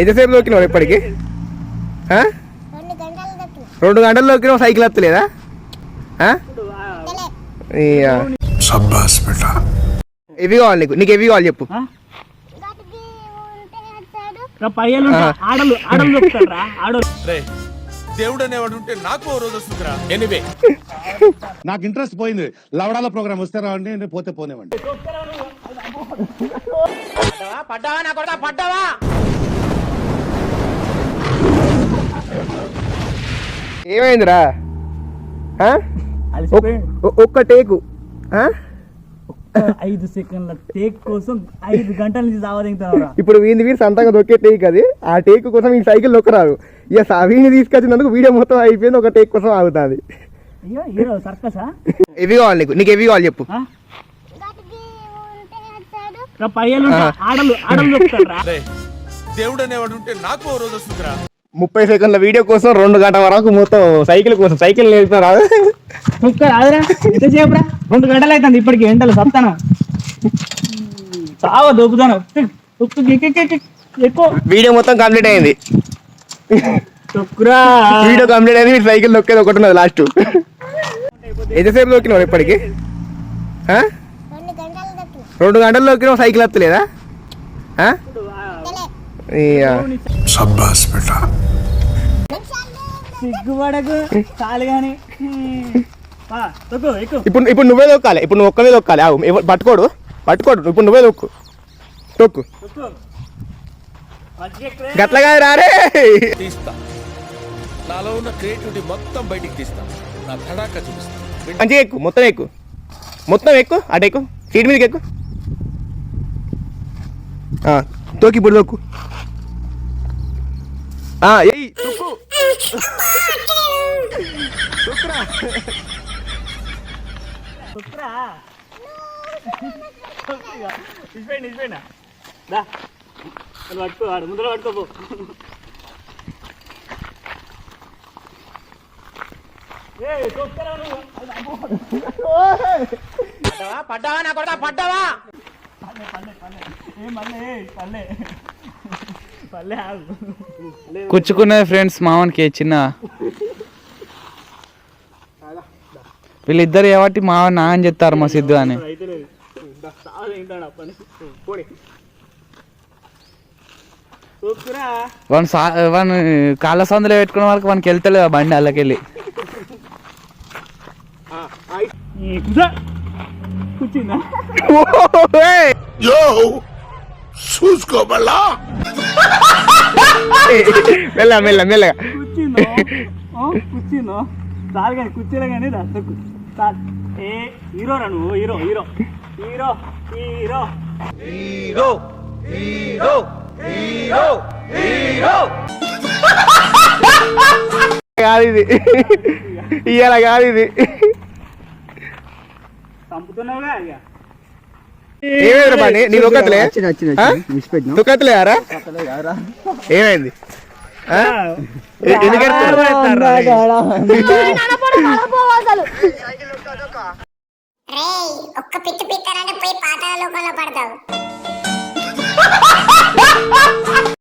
ఎంతసేపు దొక్కినావు ఇప్పటికి? రెండు గంటలు దొక్కినావు సైకిల్ వస్తలేదా ఎవి కావాలి నీకు నీకు ఎవి కావాలి చెప్పు. దేవుడు అనేవాడు ఉంటే నాకు రోజు వస్తుందిరా ఎనివే. నాకు ఇంట్రెస్ట్ పోయింది. లవడాల ప్రోగ్రామ్ వస్తే రావండి నేను పోతే పోనేవాడి పడ్డావా నా కొడతా పడ్డావా? ఒ- ఒక్క టేకు? ఐదు సెకండ్ల టేక్ కోసం ఐదు గంటల నుంచి సావదింగుతున్నారా ఇప్పుడు వీంది వీరు సొంతంగా దొక్కే టేక్ అది. ఆ టేక్ కోసం ఈ సైకిల్ దొక్కరాదు ఇక వీడిని తీసుకొచ్చినందుకు వీడియో మొత్తం అయిపోయింది ఒక టేక్ కోసం ఆగుతుంది. అయ్యో హీరో సర్కసా? ఎవి కావాలి నీకు. నీకు ఎవి కావాలి చెప్పు. పయ్యలు ఆడలు ఆడలు దేవుడు అనేవాడు ఉంటే నాకు ఓ రోజు వస్తుందిరా. ముప్పై సెకండ్ల వీడియో కోసం రెండు గంటల వరకు మొత్తం సైకిల్ కోసం సైకిల్ నేర్పుతారా రాదురా ఎంతసేపు రా రెండు గంటలు అవుతుంది ఇప్పటికి ఎండలు సత్తాను. చావ దొక్కుతాను ఉక్కు కిక్ కిక్ కిక్ ఎక్కువ. వీడియో మొత్తం కంప్లీట్ అయింది. తొక్కురా. వీడియో కంప్లీట్ అయింది మీరు సైకిల్ దొక్కేది ఒకటి ఉన్నది లాస్ట్ ఎంతసేపు దొక్కినావు ఇప్పటికి? రెండు గంటలు దొక్కినావు సైకిల్ వస్తలేదా సబ్బాస్ సిగ్గుపడకు. చాలు కానీ ఇప్పుడు ఇప్పుడు నువ్వే తొక్కాలి. ఇప్పుడు నువ్వు ఒక్కవే దొక్కాలి పట్టుకోడు. పట్టుకోడు. ఇప్పుడు నువ్వే దొక్కు తొక్కు. గట్లగా రారే తీస్తా. నాలో ఉన్న క్రియేటివిటీ మొత్తం బయటికి తీస్తా. నా తడాక చూపిస్తా. మంచిగా ఎక్కు మొత్తం ఎక్కు. మొత్తం ఎక్కు అటు ఎక్కు సీట్ మీదకి ఎక్కు. తోకి ఇప్పుడు తొక్కు. ఎయ్ తొక్కు. తొక్కురా. తొక్కురా. ఇచ్చిపోయింది ఇచ్చిపోయినా దా. అది పట్టుకో వాడు ముందర పట్టుకోపో ఏ తొక్కరా పడ్డావా? నా కొడతా పడ్డావా? పల్లె పల్లె పల్లె ఏ మళ్ళీ పల్లె కుచ్చుకున్నది ఫ్రెండ్స్ మావన్కి చిన్న. వీళ్ళిద్దరు కాబట్టి మావ నా అని చెప్తారు మా సిద్ధు అని. వాడు సా వాడు కాళ్ళ సందులో పెట్టుకున్న వాళ్ళకి వానికి వెళ్తలేదు ఆ బండి అల్లకెళ్ళి. కూర్చుందా? చూసుకో మళ్ళా మెల్ల మెల్ల మెల్లగా కూర్చున్నా చాలు కానీ కూర్చోలే కానీ దర్శకు ఏ హీరో రా నువ్వు hero hero. Hero hero. Hero hero hero hero. కాదు ఇది. ఇయ్యాల కాదు ఇది. చంపుతున్నావుగా ఏమైంది పని నీ ఆరా? ఏమైంది? ఒక్క పిట్టు పిక్కరంటే పోయి పాతాల లోకంలో పడతావు.